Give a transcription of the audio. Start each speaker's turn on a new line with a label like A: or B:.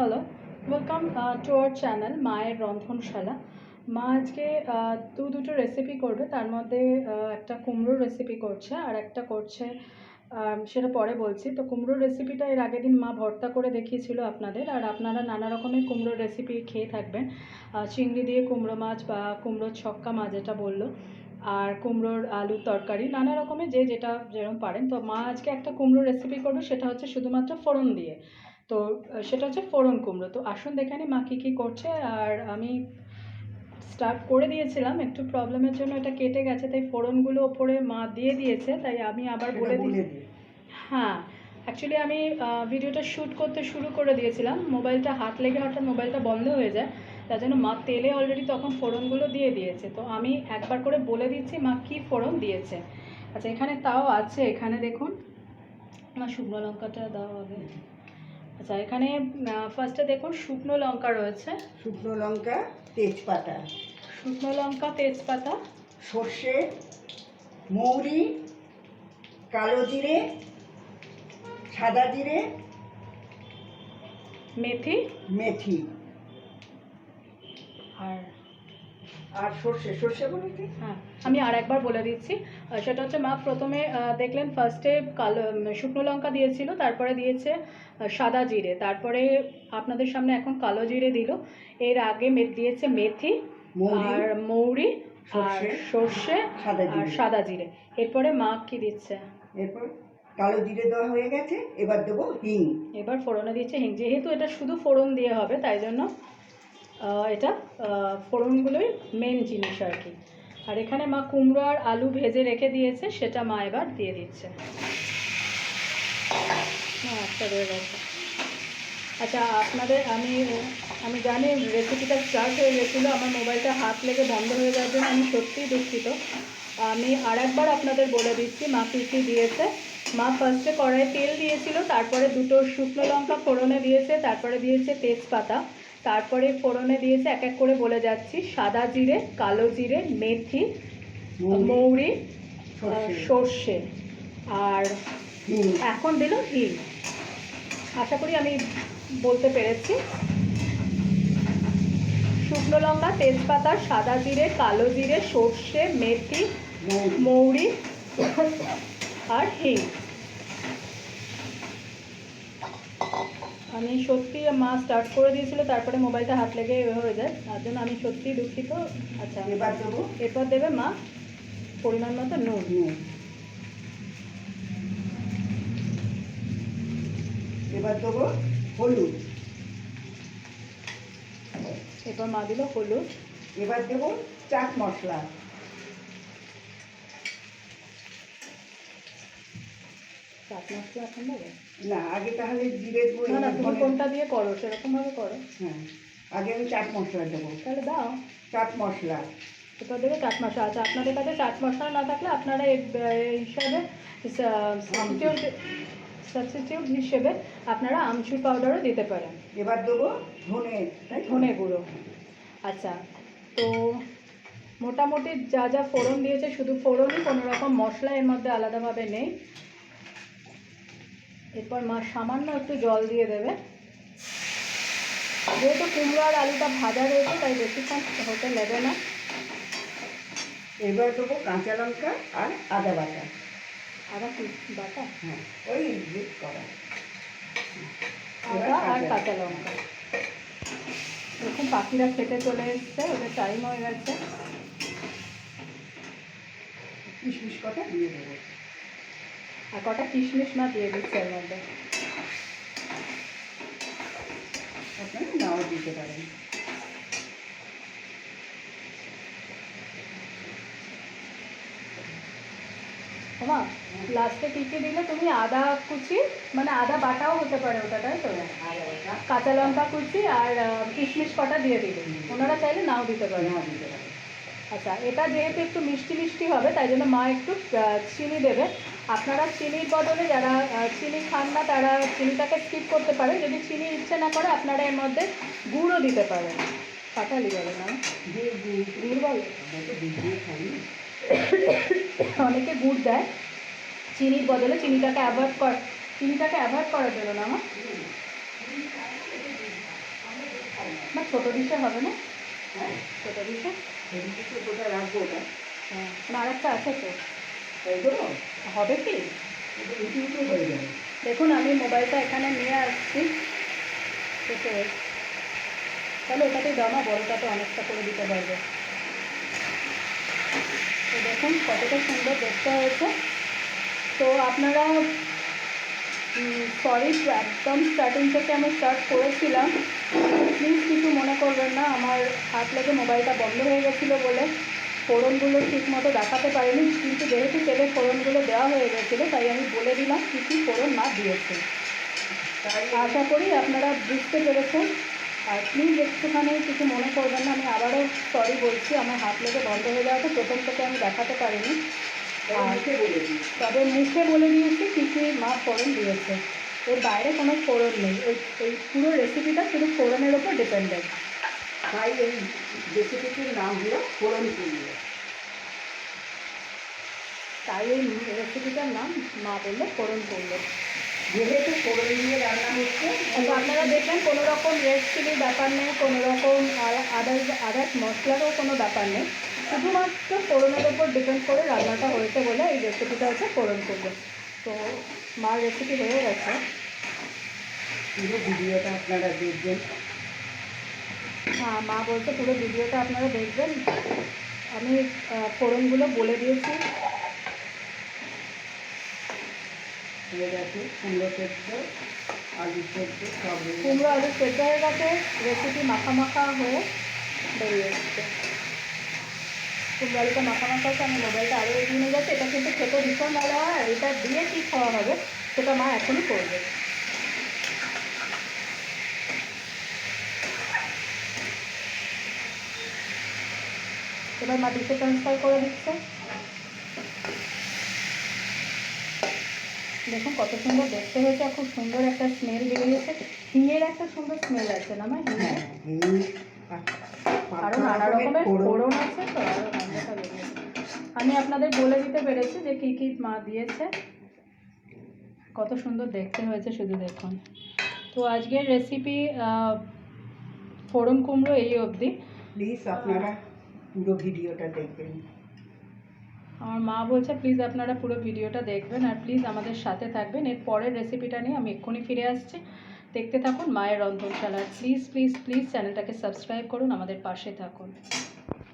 A: Hello welcome to our channel মায়ের রন্ধনশালা মা আজকে দু দুটো রেসিপি করবে। তার মধ্যে একটা কুমড়োর রেসিপি করছে আর একটা করছে সেটা পরে বলছি। তো কুমড়োর রেসিপিটা এর আগের দিন মা ভর্তা করে দেখিয়েছিল আপনাদের। আর আপনারা নানা রকমের কুমড়োর রেসিপি খেয়ে থাকবেন। চিংড়ি দিয়ে কুমড়ো মাছ বা কুমড়োর ছক্কা মাছ যেটা বলল, আর কুমড়োর আলুর তরকারি, নানা রকমের যে যেটা যেরকম পারেন। তো মা আজকে একটা কুমড়োর রেসিপি করবে, সেটা হচ্ছে শুধুমাত্র ফোড়ন দিয়ে। তো সেটা হচ্ছে ফোড়ন কুমড়ো। তো আসুন দেখে নিই মা কী কী করছে। আর আমি স্টার্ট করে দিয়েছিলাম একটু প্রবলেমের জন্য এটা কেটে গেছে তাই ফোড়নগুলো ওপরে মা দিয়ে দিয়েছে তাই আমি আবার বলে দিই। হ্যাঁ অ্যাকচুয়ালি আমি ভিডিওটা শ্যুট করতে শুরু করে দিয়েছিলাম। মোবাইলটা হাত লেগে হঠাৎ মোবাইলটা বন্ধ হয়ে যায় তার জন্য মা তেলে অলরেডি তখন ফোড়নগুলো দিয়ে দিয়েছে। তো আমি একবার করে বলে দিচ্ছি মা কী ফোড়ন দিয়েছে। আচ্ছা এখানে তাও আছে এখানে দেখুন। আমার শুকনো লঙ্কাটা দাও আগে। আচ্ছা এখানে ফার্স্টে দেখুন শুকনো লঙ্কা রয়েছে।
B: শুকনো লঙ্কা তেজপাতা।
A: শুকনো লঙ্কা তেজপাতা।
B: সর্ষে মৌরি কালো জিরে সাদা জিরে
A: মেথি।
B: মেথি।
A: আর
B: আর সর্ষে সর্ষে বলে কি?
A: হ্যাঁ আমি আর একবার বলে দিচ্ছি। সেটা হচ্ছে মা প্রথমে দেখলেন ফার্স্টে কালো শুকনো লঙ্কা দিয়েছিল তারপরে দিয়েছে সাদা জিরে। তারপরে আপনাদের সামনে এখন কালো জিরে দিল। এর আগে দিয়েছে মেথি
B: মৌরি
A: আর মৌরি আর
B: সর্ষে,
A: আর সাদা জিরে। এরপরে মা কি দিচ্ছে?
B: এরপর কালো জিরে দেওয়া হয়ে গেছে এবার দেবো হিং।
A: এবার ফোড়নে দিচ্ছে হিং। যেহেতু এটা শুধু ফোড়ন দিয়ে হবে তাই জন্য এটা ফোড়নগুলোই মেন জিনিস আর কি। আর এখানে মা কুমড়ো আর আলু ভেজে রেখে দিয়েছে, সেটা মা এবার দিয়ে দিচ্ছে। হ্যাঁ আচ্ছা আপনাদের, আমি আমি জানি রেসিপিটা স্টার্ট হয়ে গেছিল, আমার মোবাইলটা হাত লেগে বন্ধ হয়ে যাওয়ার জন্য আমি সত্যিই দুঃখিত। আমি আর একবার আপনাদের বলে দিচ্ছি, মা কী কী দিয়েছে। মা ফার্স্টে কড়াইয়ে তেল দিয়েছিল, তারপরে দুটো শুকনো লঙ্কা ফোড়নে দিয়েছে, তারপরে দিয়েছে তেজপাতা। তারপরে ফোড়নে দিয়েছে এক এক করে বলে যাচ্ছি। সাদা জিরে কালো জিরে মেথি
B: মৌরি, সর্ষে।
A: আর এখন দিল হিং। আশা করি আমি বলতে পেরেছি। শুকনো লঙ্কা তেজপাতা সাদা জিরে কালো জিরে সর্ষে মেথি
B: মৌরি।
A: মৌরি আর হিং। আমি সত্যি মা স্টার্ট করে দিয়েছিল তারপরে মোবাইলটা হাত লেগে হয়ে যায়। তার জন্য আমি সত্যিই দুঃখিত। আচ্ছা
B: এবার দেবো?
A: এরপর দেবে মা? পরিমাণ মতো নুন
B: নুন। এবার দেবো হলুদ।
A: এরপর মা দিল হলুদ।
B: এবার দেবো চাট মশলা।
A: চাট মশলা এখন দেবে?
B: না আগে তাহলে জিরে গুঁড়ো
A: না না তুমি কোনটা দিয়ে করো সেরকমভাবে করো।
B: হ্যাঁ আগে আমি চাট মশলা দেবো।
A: তাহলে দাও।
B: চাট মশলা।
A: এরপর দেবে চাট মশলা। আচ্ছা আপনাদের কাছে চাট মশলা না থাকলে আপনারা এই হিসাবে সাবস্টিটিউট সাবস্টিটিউট হিসেবে আপনারা আমচুর পাউডারও দিতে পারেন।
B: এবার দেবো ধনে তাই
A: ধনে গুঁড়ো। আচ্ছা তো মোটামুটি যা যা ফোড়ন দিয়েছে শুধু ফোড়নই কোনো রকম মশলা এর মধ্যে আলাদাভাবে নেই। এরপর মা সামান্য একটু জল দিয়ে দেবে। যেহেতু কুমড়ো আর আলুটা ভাজা রয়েছে তাই বেশিক্ষণ হতে নেবে না।
B: এবার দেবো কাঁচা লঙ্কা আর আদা বাটা।
A: আদা কি? বাটা?
B: হ্যাঁ ওই করা।
A: আদা আর কাঁচা লঙ্কা। দেখুন পাখিরা খেতে চলে এসছে ওদের টাইম হয়ে গেছে।
B: কিশমিশ কটা দিয়ে দেবো।
A: কটা কিশমিশ মা দিয়ে দিচ্ছে এর মধ্যে?
B: আপনারা নাও দিতে পারেন।
A: ওমা লাস্টে কী কী দিলে? তুমি আদা কুচি মানে আদা বাটাও হতে পারে ওটা তাই তো? কাঁচা লঙ্কা কুচি আর কিশমিশ কটা দিয়ে দিলে ওনারা চাইলে নাও দিতে পারে।
B: নাও দিতে পারেন
A: আচ্ছা এটা যেহেতু একটু মিষ্টি মিষ্টি হবে তাই জন্য মা একটু চিনি দেবে। আপনারা চিনির বদলে যারা চিনি খান না, তারা চিনিটাকে স্কিপ করতে পারে। যদি চিনি ইচ্ছে না করে, আপনারা এর মধ্যে গুড়ও দিতে পারেন। পাটালি বলে না? গুড় বলে? অনেকে গুড় দেয়। চিনির বদলে চিনিটাকে অ্যাভয়েড কর, চিনিটাকে অ্যাভয়েড করার জন্য না আমার না ছোটো ডিশে হবে না?
B: হ্যাঁ
A: ছোটো ডিশে
B: তো কোথায় রাখব ওটা
A: হ্যাঁ না আরেকটা আছে তো। হবে কি? দেখুন, আমি মোবাইলটা এখানে নিয়ে আসছি। তাহলে ওটাতে না বড়টাতে অনেকটা করে দিতে পারবে। তো দেখুন, কতটা সুন্দর দেখতে হয়েছে। তো আপনারা সরি একদম স্টার্টিং থেকে আমি স্টার্ট করেছিলাম। প্লিজ কিছু মনে করবেন না, আমার হাত লেগে মোবাইলটা বন্ধ হয়ে গেছিল বলে। ফোড়নগুলো ঠিক মতো দেখাতে পারিনি কিন্তু যেহেতু তেলে ফোড়নগুলো দেওয়া হয়ে গেছিল তাই আমি বলে দিলাম কী কী ফোড়ন না দিয়েছে।
B: তাই
A: আশা করি আপনারা বুঝতে পেরেছেন। আর প্লিজ একটুখানি কিছু মনে করবেন না আমি আবারও সরি বলছি আমার হাত লেগে বন্ধ হয়ে যাওয়াতে প্রথম থেকে আমি দেখাতে পারিনি। তবে মুখে বলে দিয়েছি। কী কী মা ফোড়ন দিয়েছে। এর বাইরে কোনো ফোড়ন নেই। এই এই পুরো রেসিপিটা শুধু ফোড়নের ওপর ডিপেন্ডেন্ট
B: তাই এই রেসিপিটির নাম হলো ফোড়ন কুমড়ো
A: তাই এই রেসিপিটার নাম মা বললে ফোড়ন করল
B: যেহেতু ফোড়ন দিয়ে রান্না হচ্ছে
A: তো আপনারা দেখবেন কোনো রকম রেড চিলির ব্যাপার নেই কোনো রকম আদার আদার্স মশলারও কোনো ব্যাপার নেই। শুধুমাত্র ফোড়নের ওপর ডিপেন্ড করে রান্নাটা হয়েছে বলে এই রেসিপিটা হচ্ছে ফোড়ন করব তো মার রেসিপি হয়ে গেছে।
B: পুরো ভিডিওটা আপনারা দেখবেন।
A: মা বলছে পুরো ভিডিওটা আপনারা দেখবেন। আমি ফোড়নগুলো বলে দিয়েছি।
B: হয়ে গেছে কুমড়ো সেদ্ধ আলু সেদ্ধ সব হয়ে।
A: কুমড়ো আলু সেদ্ধ হয়ে গেছে রেসিপি মাখা মাখা হয়ে বেরিয়ে এসছে। কুমড়ো আলুটা মাখা মাখা হচ্ছে আমি মোবাইলটা আরও এগিয়ে নিয়ে যাচ্ছি। এটা কিন্তু খেতে ভীষণ ভালো হয় আর এটা দিয়ে কী খাওয়া হবে সেটা মা এখনই করবে। এবার মা ডিশে ট্রান্সফার করে দিচ্ছে। দেখুন কত সুন্দর দেখতে হয়েছে খুব সুন্দর একটা স্মেল বেরিয়েছে। হিঙের একটা সুন্দর স্মেল আছে না মা হিঙের?
B: হ্যাঁ আর
A: আরও নানা
B: রকমের ফোড়ন।
A: আছে তো আমি আপনাদের বলে দিতে পেরেছি যে কী কী মা দিয়েছে। কত সুন্দর দেখতে হয়েছে শুধু দেখুন। তো আজকের রেসিপি ফোড়ন কুমড়ো এই অবধি।
B: প্লিজ আপনারা পুরো ভিডিওটা দেখবেন।
A: আমার মা বলছে, প্লিজ আপনারা পুরো ভিডিওটা দেখবেন আর প্লিজ আমাদের সাথে থাকবেন। এর পরের রেসিপিটা নিয়ে আমি এক্ষুনি ফিরে আসছি। দেখতে থাকুন মায়ের রন্ধনশালা প্লিজ প্লিজ প্লিজ চ্যানেলটাকে সাবস্ক্রাইব করুন, আমাদের পাশে থাকুন।